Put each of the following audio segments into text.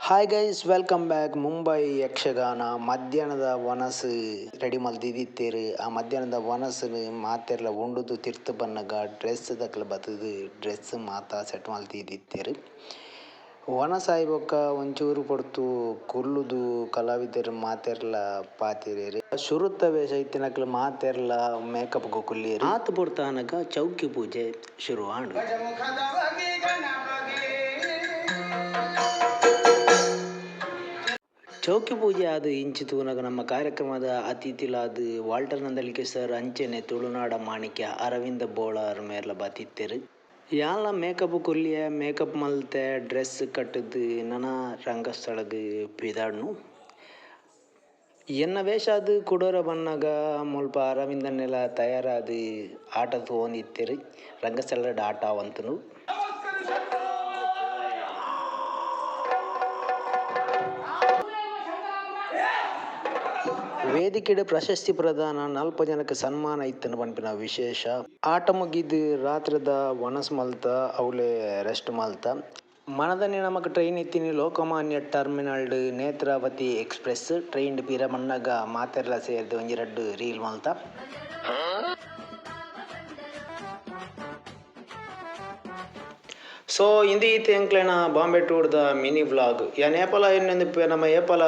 Hi guys welcome back Mumbai Yakshagana ಮಧ್ಯಾಹ್ನದ ವನಸು ready ಮಲ್ದಿದ್ದೀರಿ ಆ ಮಧ್ಯಾಹ್ನದ ವನಸು ಮಾತೆರ್ಲ ಉಂಡುದು ತಿರ್ತು ಬನ್ನಗ ಡ್ರೆಸ್ ದಕ್ಲ ಬತ್ತದು ಡ್ರೆಸ್ ಮಾತ ಸೆಟ್ ಮಲ್ತಿದ್ದಿತ್ತೇರು ವನಸಾಯಿ ಬೊಕ್ಕ ಒಂಚೂರು ಪಡ್ತು ಕುಲ್ಲುದು ಕಲಾವಿದರು ಮಾತೆರ್ಲ ಪಾತಿರೇರಿ. ಶುರುತ ವೇಷ ಇತ್ತಿನಕ್ಲು ಮಾತೆರ್ಲ ಮೇಕಪ್ ಕುಲ್ಲಿಯರು ಆತು ಪೊಡ್ತಾನಗ ಚೌಕಿ ಪೂಜೆ ಶುರು ಆಂಡು ಚೌಕಿ ಪೂಜೆ ಆದ ಇಂಚು ತೂನಗ ನಮ್ಮ ಕಾರ್ಯಕ್ರಮದ ಅತಿಥಿಲಾದ ವಾಲ್ಟರ್ ನಂದಲಿಕೆ ಸರ್ ಅಂಚೆನೆ ತುಳುನಾಡ ಮಾಣಿಕ್ಯ ಅರವಿಂದ ಬೋಳಾರ್ ಮೇರ್ಲ ಬತ್ತಿತ್ತೆರ್ ಯಾಲ ಮೇಕಪ್ ಕೊಲ್ಲಿಯ, ಮೇಕಪ್ ಮಲ್ತೆ, ಡ್ರೆಸ್ ಕಟ್ಟದು, ನನ ರಂಗಸ್ಥಳಗ್ ಪಿದಾಡ್ನು ಎನ್ನ ವೇಷ ಅದು ಕುಡೋರ ಬಣ್ಣಗ, ಮುಲ್ಪ ಅರವಿಂದನೆಲ್ಲ ತಯಾರಾದ ಆಟ ತೋಂದಿತ್ತೆರು ರಂಗಸ್ಥಳದ ಆಟ ಅವಂತನು ವೇದಿಕೆಡೆ ಪ್ರಶಸ್ತಿ ಪ್ರದಾನ ನಾಲ್ಕು ಜನಕ್ಕೆ ಸನ್ಮಾನ ಇತ್ತನ ಪನ್ಪಿನ ವಿಶೇಷ. ಆಟ ಮುಗಿದು ರಾತ್ರಿದ ವನಸ್ ಮಲ್ತ, ಅವಳೆ ರೆಸ್ಟ್ ಮಲ್ತ. ಮನದನೆ ನಮಗೆ train ಎತ್ತಿನಿ, Lokmanya terminal Netravati express train ಪಿರ ಮಣ್ಣಗ ಮಾತೆರ್ಲ ಸೇರಿದ ಒಂಜಿ ರೀಲ್ ಮಲ್ತ. ಸೊ ಇಂದಿ ಈತೆ ಎಂಕ್ಲೆನ ಬಾಂಬೆ ಟೂರ್ದ ಮಿನಿ ವ್ಲಾಗ್ ಯಾನ್ ಏಪಲ ಇನ್ನೊಂದು ನಮ್ಮ ಏಪಲ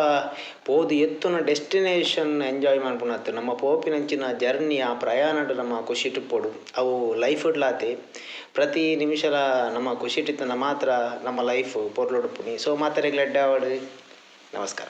ಪೋದು ಎತ್ತುನ ಡೆಸ್ಟಿನೇಷನ್ ಎಂಜಾಯ್ ಮಾಡ್ಪುನತ್ತು ನಮ್ಮ ಪೋಪಿನಂಚಿನ ಜರ್ನಿ ಆ ಪ್ರಯಾಣಡ್ ನಮ್ಮ ಖುಷಿ ಟುಪ್ಪೊಡು ಅವು ಲೈಫ್ ಇಡ್ಲಾತೆ. ಪ್ರತಿ ನಿಮಿಷಲ ನಮ್ಮ ಖುಷಿ ಟಿತ್ತನ ಮಾತ್ರ ನಮ್ಮ ಲೈಫ್ ಪೊರ್ಲುಡುಪುನಿ. ಸೊ ಮಾತರೆಗ್ಲ ಎಡ್ಡಾವಡು ನಮಸ್ಕಾರ.